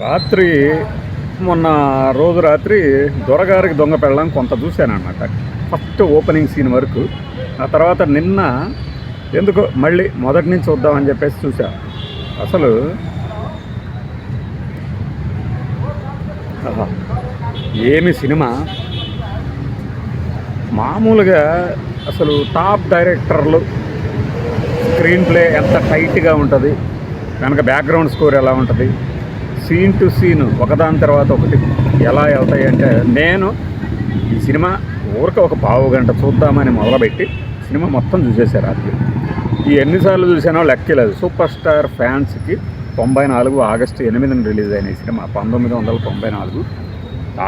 రాత్రి మొన్న రోజు రాత్రి దొరగారికి దొంగ పెళ్ళం కొంత చూశాను ఫస్ట్ ఓపెనింగ్ సీన్ వరకు. ఆ తర్వాత నిన్న ఎందుకో మళ్ళీ మొదటి నుంచి చూద్దామని చెప్పేసి చూసా అసలు ఏమి సినిమా? మామూలుగా అసలు టాప్ డైరెక్టర్లు స్క్రీన్ ప్లే ఎంత టైట్గా ఉంటుంది వెనక బ్యాక్గ్రౌండ్ స్కోర్ ఎలా ఉంటుంది సీన్ టు సీన్ ఒకదాని తర్వాత ఒకటి ఎలా వెళ్తాయి అంటే నేను ఈ సినిమా ఊరికే ఒక పావు గంట చూద్దామని మొదలుపెట్టి సినిమా మొత్తం చూసేశారు రాత్రి ఈ ఎన్నిసార్లు చూసానో లెక్కలేదు సూపర్ స్టార్ ఫ్యాన్స్కి తొంభై నాలుగు ఆగస్టు ఎనిమిదిన రిలీజ్ అయిన సినిమా పంతొమ్మిది వందల తొంభై నాలుగు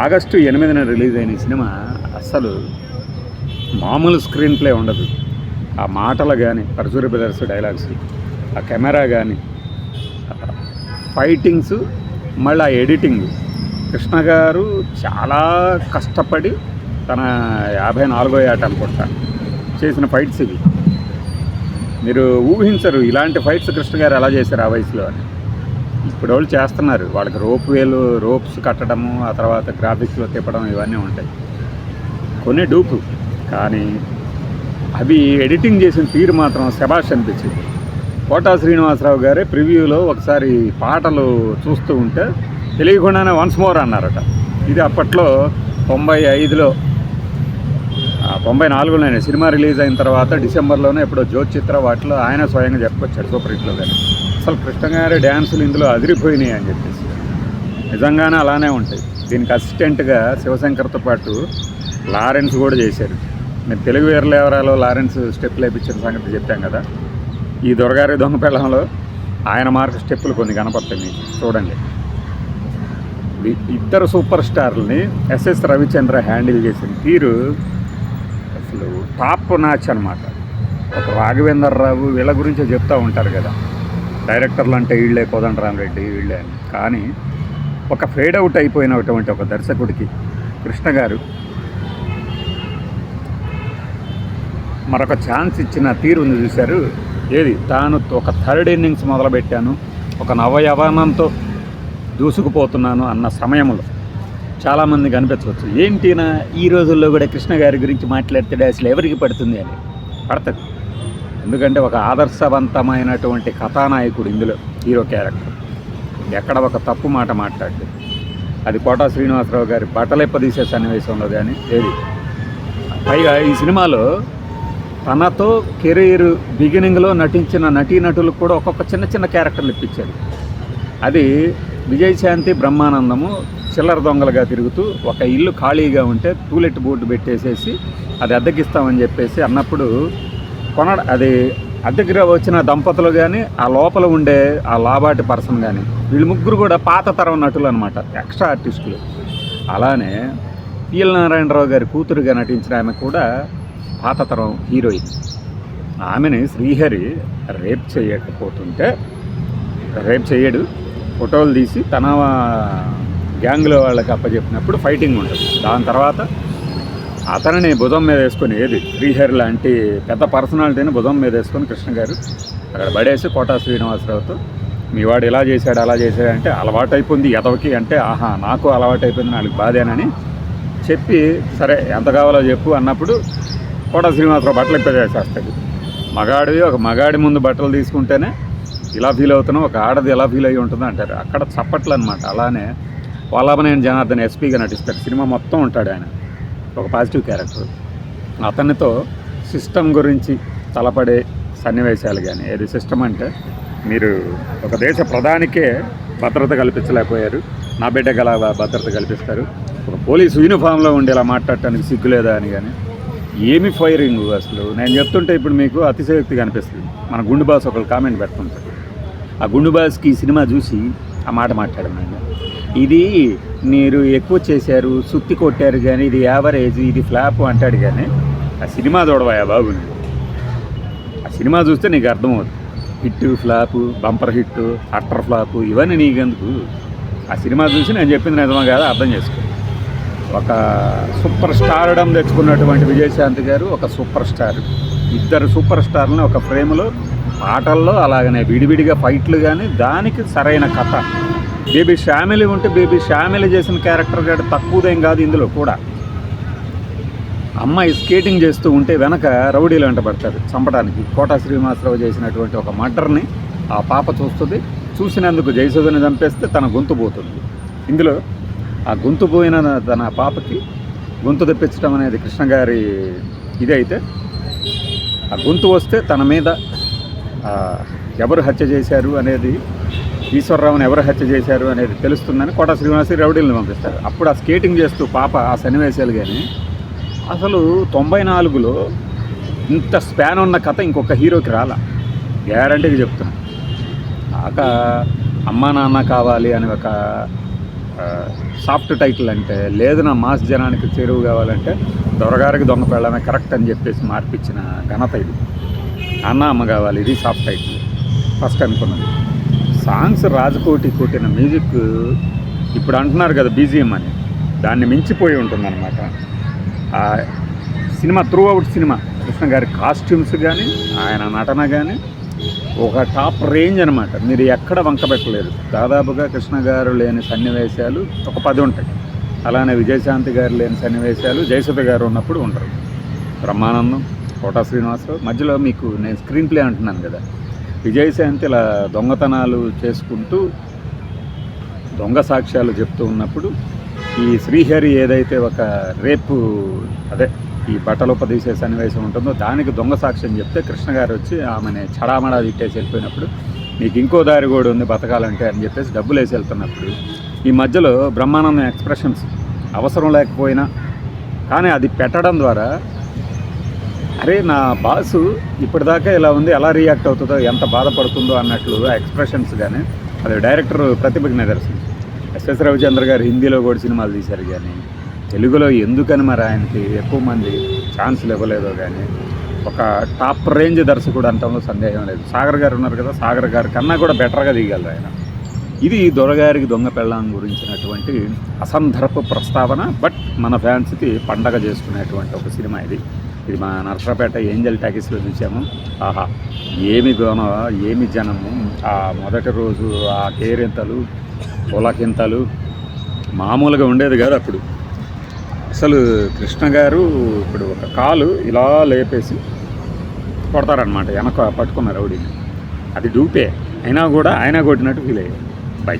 ఆగస్టు ఎనిమిదిన రిలీజ్ అయిన సినిమా అస్సలు మామూలు స్క్రీన్ ప్లే ఉండదు. ఆ మాటలు కానీ పరశురి బ్రదర్స్ డైలాగ్స్ ఆ కెమెరా కానీ ఫైటింగ్స్ మళ్ళీ ఆ ఎడిటింగ్. కృష్ణ గారు చాలా కష్టపడి తన యాభై నాలుగో ఏట అనుకుంటా చేసిన ఫైట్స్ ఇవి. మీరు ఊహించరు ఇలాంటి ఫైట్స్ కృష్ణ గారు ఎలా చేశారు ఆ వయసులో అని. ఇప్పుడు వాళ్ళు చేస్తున్నారు. వాళ్ళకి రోప్ వేలు రోప్స్ కట్టడము ఆ తర్వాత గ్రాఫిక్స్లో తిప్పడం ఇవన్నీ ఉంటాయి. కొన్ని డూపు. కానీ అవి ఎడిటింగ్ చేసిన తీరు మాత్రం శబాష్ అనిపించింది. కోటా శ్రీనివాసరావు గారే ప్రివ్యూలో ఒకసారి పాటలు చూస్తూ ఉంటే తెలియకుండానే వన్స్ మోర్ అన్నారట. ఇది అప్పట్లో తొంభై ఐదులో తొంభై నాలుగులోనే సినిమా రిలీజ్ అయిన తర్వాత డిసెంబర్లోనే ఎప్పుడో జ్యోతి చిత్ర వాటిలో ఆయన స్వయంగా చెప్పుకొచ్చాడు సూపర్ హిట్లో కానీ అసలు కృష్ణ గారి డ్యాన్సులు ఇందులో అదిరిపోయినాయి అని చెప్పేసి. నిజంగానే అలానే ఉంటాయి. దీనికి అసిస్టెంట్గా శివశంకర్తో పాటు లారెన్స్ కూడా చేశారు. నేను తెలుగు వీరలేవరాలో లారెన్స్ స్టెప్ లేపించిన సంగతి చెప్పాం కదా. ఈ దొరగారి దొంగ పిల్లంలో ఆయన మార్క్ స్టెప్పులు కొన్ని కనపడతాయి మీకు. చూడండి. ఇద్దరు సూపర్ స్టార్లని ఎస్ఎస్ రవిచంద్ర హ్యాండిల్ చేసిన తీరు అసలు టాప్ నాచ్ అనమాట ఒక రాఘవేందర్ రావు వీళ్ళ గురించి చెప్తూ ఉంటారు కదా. డైరెక్టర్లు అంటే వీళ్ళే కోదండరామరెడ్డి వీళ్ళే అని. కానీ ఒక ఫేడ్ అవుట్ అయిపోయినటువంటి ఒక దర్శకుడికి కృష్ణ గారు మరొక ఛాన్స్ ఇచ్చిన తీరు ఉంది చూశారు ఏది? తాను ఒక థర్డ్ ఇన్నింగ్స్ మొదలుపెట్టాను. ఒక నవయవనంతో దూసుకుపోతున్నాను అన్న సమయంలో. చాలామంది కనిపించవచ్చు. ఏంటినా ఈ రోజుల్లో కూడా కృష్ణ గారి గురించి మాట్లాడితే అసలు ఎవరికి పడుతుంది అని? పడుతుంది. ఎందుకంటే ఒక ఆదర్శవంతమైనటువంటి కథానాయకుడు ఇందులో హీరో క్యారెక్టర్. ఎక్కడ ఒక తప్పు మాట మాట్లాడలేదు అది కోటా శ్రీనివాసరావు గారి బట్టలెప్పదీసే సన్నివేశంలో కానీ ఏది? పైగా ఈ సినిమాలో తనతో కెరీర్ బిగినింగ్లో నటించిన నటీనటులకు కూడా ఒక్కొక్క చిన్న చిన్న క్యారెక్టర్లు ఇప్పించారు. అది విజయశాంతి బ్రహ్మానందము చిల్లర దొంగలుగా తిరుగుతూ ఒక ఇల్లు ఖాళీగా ఉంటే టూలెట్ బోర్డు పెట్టేసేసి అది అద్దెకిస్తామని చెప్పేసి అన్నప్పుడు కొన అది అద్దెకి వచ్చిన దంపతులు కానీ ఆ లోపల ఉండే ఆ లాబాటి పర్సన్ కానీ వీళ్ళు ముగ్గురు కూడా పాత తరం నటులు అనమాట ఎక్స్ట్రా ఆర్టిస్టులు. అలానే పిఎల్ నారాయణరావు గారి కూతురుగా నటించిన ఆమె కూడా పాత తరం హీరోయిన్. ఆమెని శ్రీహరి రేప్ చేయకపోతుంటే రేప్ చేయడు. ఫోటోలు తీసి తన గ్యాంగ్లో వాళ్ళకి అప్పచెప్పినప్పుడు ఫైటింగ్ ఉంటుంది. దాని తర్వాత అతనిని భుజం మీద వేసుకొని ఏది? శ్రీహరి లాంటి పెద్ద పర్సనాలిటీని భుజం మీద వేసుకొని కృష్ణ గారు అక్కడ పడేసి కోటా శ్రీనివాసరావుతో మీ వాడు ఇలా చేశాడు అలా చేశాడు అంటే అలవాటైపోయింది ఎదవకి అంటే ఆహా నాకు అలవాటైపోయింది నాకు బాధేనని చెప్పి సరే ఎంత కావాలో చెప్పు అన్నప్పుడు కోట శ్రీనివాసరావు బట్టలు ఇప్పేసేస్తాడు మగాడివి ఒక మగాడి ముందు బట్టలు తీసుకుంటేనే ఇలా ఫీల్ అవుతున్నాం ఒక ఆడది ఎలా ఫీల్ అయ్యి ఉంటుంది అంటారు. అక్కడ చప్పట్లు అనమాట అలానే వల్లభనేని జనార్దన్ ఎస్పీగా నటిస్తాడు సినిమా మొత్తం ఉంటాడు ఆయన. ఒక పాజిటివ్ క్యారెక్టర్ అతనితో సిస్టమ్ గురించి తలపడే సన్నివేశాలు కానీ ఏది సిస్టమ్ అంటే మీరు ఒక దేశ ప్రధానికే భద్రత కల్పించలేకపోయారు. నా బిడ్డకు అలా భద్రత కల్పిస్తారు. ఒక పోలీసు యూనిఫామ్లో ఉండేలా మాట్లాడటానికి సిగ్గులేదా అని కానీ ఏమి ఫైరింగ్ అసలు? నేను చెప్తుంటే ఇప్పుడు మీకు అతిశయోక్తి కనిపిస్తుంది. మన గుండు బాస్ ఒకళ్ళు కామెంట్ పెడుతుంటారు. ఆ గుండు బాస్కి ఈ సినిమా చూసి ఆ మాట మాట్లాడాను నేను ఇది మీరు ఎక్కువ చేశారు సుత్తి కొట్టారు కానీ ఇది యావరేజ్ ఇది ఫ్లాప్ అంటాడు కానీ ఆ సినిమా చూడవా బాబు ఆ సినిమా చూస్తే నీకు అర్థమవుతుంది. Hit flop bumper hit utter flop ఇవన్నీ నీకెందుకు? ఆ సినిమా చూసి నేను చెప్పింది నిజమా కాదా అర్థం చేసుకో. ఒక సూపర్ స్టార్డం తెచ్చుకున్నటువంటి విజయశాంతి గారు ఒక సూపర్ స్టార్. ఇద్దరు సూపర్ స్టార్ని ఒక ఫ్రేమ్లో పాటల్లో అలాగనే విడివిడిగా ఫైట్లు కానీ దానికి సరైన కథ. బేబీ షామిలి ఉంటే బేబీ షామిలి చేసిన క్యారెక్టర్ కాదు తక్కువదేం కాదు ఇందులో కూడా. అమ్మాయి స్కేటింగ్ చేస్తూ ఉంటే వెనక రౌడీలు వెంట పడతారు చంపడానికి. కోటా శ్రీనివాసరావు చేసినటువంటి ఒక మటర్ని ఆ పాప చూస్తుంది. చూసినందుకు జయసుధని చంపేస్తే తన గొంతు పోతుంది. ఇందులో ఆ గొంతు పోయిన తన పాపకి గొంతు తెప్పించడం అనేది కృష్ణ గారి ఇది అయితే. ఆ గొంతు వస్తే తన మీద ఎవరు హత్య చేశారు అనేది ఈశ్వరరావుని ఎవరు హత్య చేశారు అనేది తెలుస్తుందని కోట శ్రీనివాసి రౌడీలను పంపిస్తారు. అప్పుడు ఆ స్కేటింగ్ చేస్తూ పాప ఆ సన్నివేశాలు కానీ అసలు తొంభై నాలుగులో ఇంత స్పాన్ ఉన్న కథ ఇంకొక హీరోకి రాలా. గ్యారంటీగా చెప్తున్నాను ఆక అమ్మా నాన్న కావాలి అని ఒక సాఫ్ట్ టైటిల్ అంటే లేదు నా మాస్ జనానికి చేరువు కావాలంటే దొరగారికి దొంగ పెళ్ళమే కరెక్ట్ అని చెప్పేసి మార్పిచ్చిన ఘనత ఇది. అన్న అమ్మ కావాలి ఇది సాఫ్ట్ టైటిల్ ఫస్ట్ అనుకున్నది. సాంగ్స్ రాజకోటి కొట్టిన మ్యూజిక్ ఇప్పుడు అంటున్నారు కదా బీజిఎం అని దాన్ని మించిపోయి ఉంటుందన్నమాట. Cinema throughout cinema Krishna గారి కాస్ట్యూమ్స్ కానీ ఆయన నటన కానీ ఒక టాప్ రేంజ్ అనమాట మీరు ఎక్కడ వంకబెట్టలేరు దాదాపుగా కృష్ణ గారు లేని సన్నివేశాలు ఒక పది ఉంటాయి. అలానే విజయశాంతి గారు లేని సన్నివేశాలు జయసుధ గారు ఉన్నప్పుడు ఉంటారు బ్రహ్మానందం కోటా శ్రీనివాసరావు మధ్యలో మీకు నేను స్క్రీన్ ప్లే అంటున్నాను కదా. విజయశాంతి ఇలా దొంగతనాలు చేసుకుంటూ దొంగ సాక్ష్యాలు చెప్తూ ఉన్నప్పుడు ఈ శ్రీహరి ఏదైతే ఒక రేపు అదే ఈ బట్టలు ఉపదీసే సన్నివేశం ఉంటుందో దానికి దొంగ సాక్ష్యం చెప్తే కృష్ణ గారు వచ్చి ఆమెని చడామడా తిట్టేసి వెళ్ళిపోయినప్పుడు నీకు ఇంకో దారి కూడా ఉంది బతకాలంటే అని చెప్పేసి డబ్బులు వేసి వెళ్తున్నప్పుడు ఈ మధ్యలో బ్రహ్మానందం ఎక్స్ప్రెషన్స్ అవసరం లేకపోయినా కానీ అది పెట్టడం ద్వారా అరే నా బాసు ఇప్పటిదాకా ఇలా ఉంది ఎలా రియాక్ట్ అవుతుందో ఎంత బాధపడుతుందో అన్నట్లు ఆ ఎక్స్ప్రెషన్స్ కానీ అది డైరెక్టర్ ప్రతిభ నిదర్శనం. ఎస్ఎస్ రవిచంద్ర గారు హిందీలో కూడా సినిమాలు తీశారు కానీ తెలుగులో ఎందుకని మరి ఆయనకి ఎక్కువ మంది ఛాన్సులు ఇవ్వలేదో కానీ ఒక టాప్ రేంజ్ దర్శకుడు అంటంలో సందేహం లేదు. సాగర్ గారు ఉన్నారు కదా సాగర్ గారి కన్నా కూడా బెటర్గా దిగలరు ఆయన. ఇది దొరగారికి దొంగ పెళ్ళాం గురించినటువంటి అసందర్భ ప్రస్తావన బట్ మన ఫ్యాన్స్కి పండగ చేసుకునేటువంటి ఒక సినిమా ఇది. ఇది మా నర్సరాపేట ఏంజల్ టాకీస్లో చూసాము. ఆహా ఏమి గోన ఏమి జనము ఆ మొదటి రోజు ఆ కేరింతలు పులకింతలు మామూలుగా ఉండేది కాదు అప్పుడు. అసలు కృష్ణ గారు ఇప్పుడు ఒక కాలు ఇలా లేపేసి కొడతారనమాట వెనక పట్టుకున్న రౌడీని. అది డూపే. అయినా కూడా ఆయన కొట్టినట్టు ఫీల్ అయ్యారు. బై.